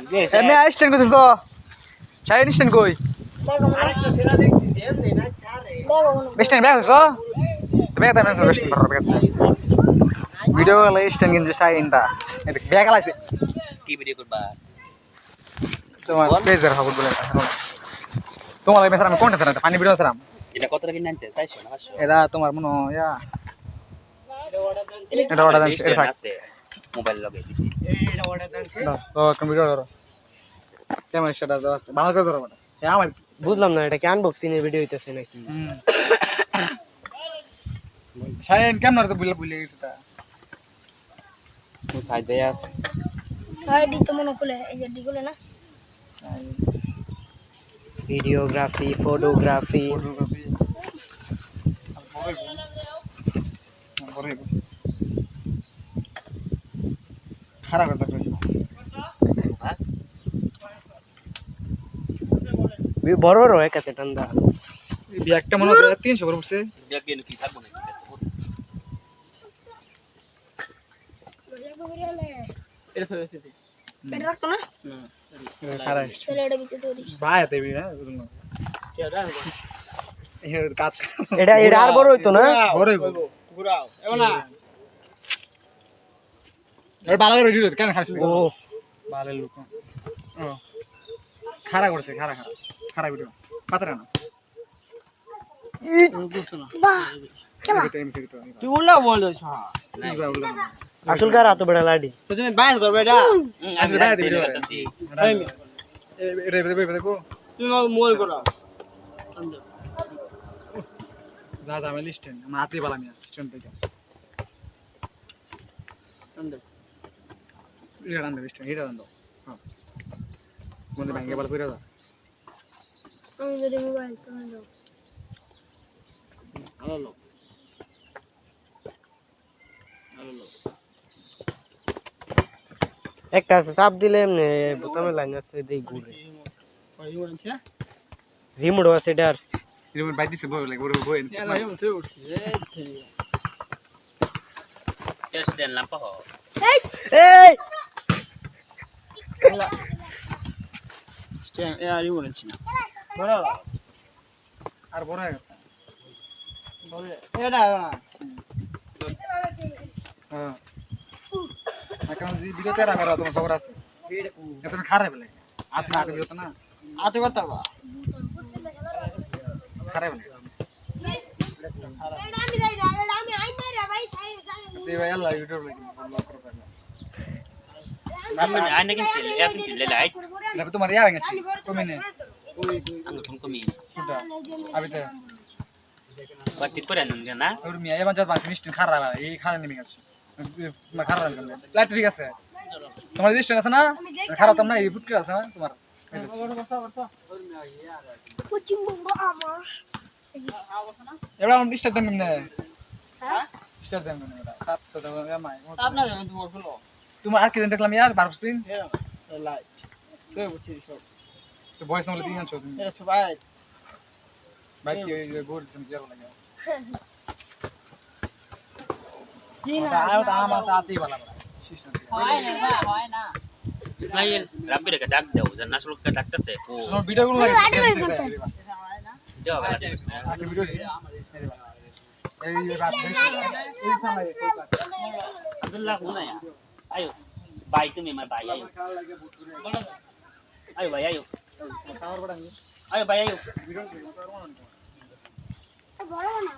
এমনি স্ট্যান্ড করছিস তো শাহিন স্ট্যান্ড কই স্ট্যান্ড ব্যাগ হইছ ব্যাগ তাই মেনছো স্ট্যান্ড বড় ব্যাগ ভিডিও লাই স্ট্যান্ড কিনছে শাহিনটা এদিক ব্যাগ আলাইছে কি ভিডিও করবা তোমার পেজের খবর বলে তোমার লাগে আমি কোনটা ছাড়া পানি ভিডিও ছাড়াম এটা কত টাকা কিনে আনছে চারশো না পাঁচশো এটা তোমার মনে হয় ইয়া এটা order আনছে, এটা থাক। আছে মোবাইল লগে দিছি। তো কম্পিউটার ধরো। কেমন সেটা দাও আছে। ভালো করে ধরো আমার বুঝলাম না এটা কি আনবক্সিং এর ভিডিও হইতেছে নাকি? কেমন আর তো বুঝলে বুঝলে গেছে তা? সাইড দিয়ে আছে। হয় ডি তো মনে খুলে এই যে ডি খুলে না? ভিডিওগ্রাফি ফটোগ্রাফি ফটোগ্রাফি খারাপ বাস বড় বড় একাতে ঠান্ডা এই ব্যাগটা মনে হয় তিনশো করে পড়ছে ব্যাগ গেলে কি থাকব এটা না এটা না আর বড় হইতো না বড়ই এর ভালো করে ভিডিও কেন খাচ্ছিস ও ভালো লোক ও। খারাপ করছে খারাপ খারাপ খারাপ ভিডিও পাতরা না। তুই উল্টা বল আসল কার এত বড় লাডি তুমি বাইস করবে এটা আসলে বাইরে দিবি রে। এটা এটা দেখো তুমি মোল করো। যা যা আমি লিস্টেন আমার হাতে বালা মিয়া স্টেন থেকে এটা রান দেবে স্টেন এটা রান দাও হ্যাঁ মনে ভাঙে বালা কইরা দাও আমি যদি মোবাইল তুমি দাও একটা আছে চাপ দিলে এমনি বোতামে লাইন আছে দেই ঘুরে রিমোট আছে এটার। এটা বাইক দিছে বই লাগে বড় বই টেস্ট দেন লাম্পা হ এই! আর বড় হয়ে গেছে হ্যাঁ এখন যে ভিডিওতে রাখা তোমার খবর আছে এটা তুমি খারাপ লাগে আপনি আগে ভিডিও না আতে করতে পারবা খারাপ লাগে আমি যাই রে আমি আই নাই রে ভাই সাই যাই এই ভাই আল্লাহ ইউটিউব লাগে আমি আইনা কিনছি এক কিনছি লে লাইট এটা তোমার ইয়া গেছে কমে নে আমি ফোন কমি সুটা আবিতে বাটি করে আনুন না? ওর মিয়া এবার যত পাঁচ মিনিট খারাপ এই খারাপ নেমে গেছে। খারাপ লাইট ঠিক আছে। তোমার রেজিস্টার আছে না? খারাপ তোমরা এই ফুটকে আছে না তোমার। পশ্চিমবঙ্গ আমার। এবার আমার দেন না। স্টার দেন না সাত তো তোমার আর কি দিন দেখলাম ইয়ার? বারো দিন? তো বয়স আমলে দিন আনছো তুমি বাইক কি লাগে। ওটা আয় ওটা আমার তাতেই ভালো সিস্টেম ইসমাইল রাব্বির কে ডাক দাও জান নাসল কে ডাকতেছে? ও। তোমার ভিডিও গুলো লাগে দেও বেলা আপনি ভিডিও এই রাত এই সময় আব্দুল্লাহ আয়া ভাই তুমি আমার ভাই আয়ো আয়ো ভাই আয়ো আয়ো ভাই আয়ো বড় না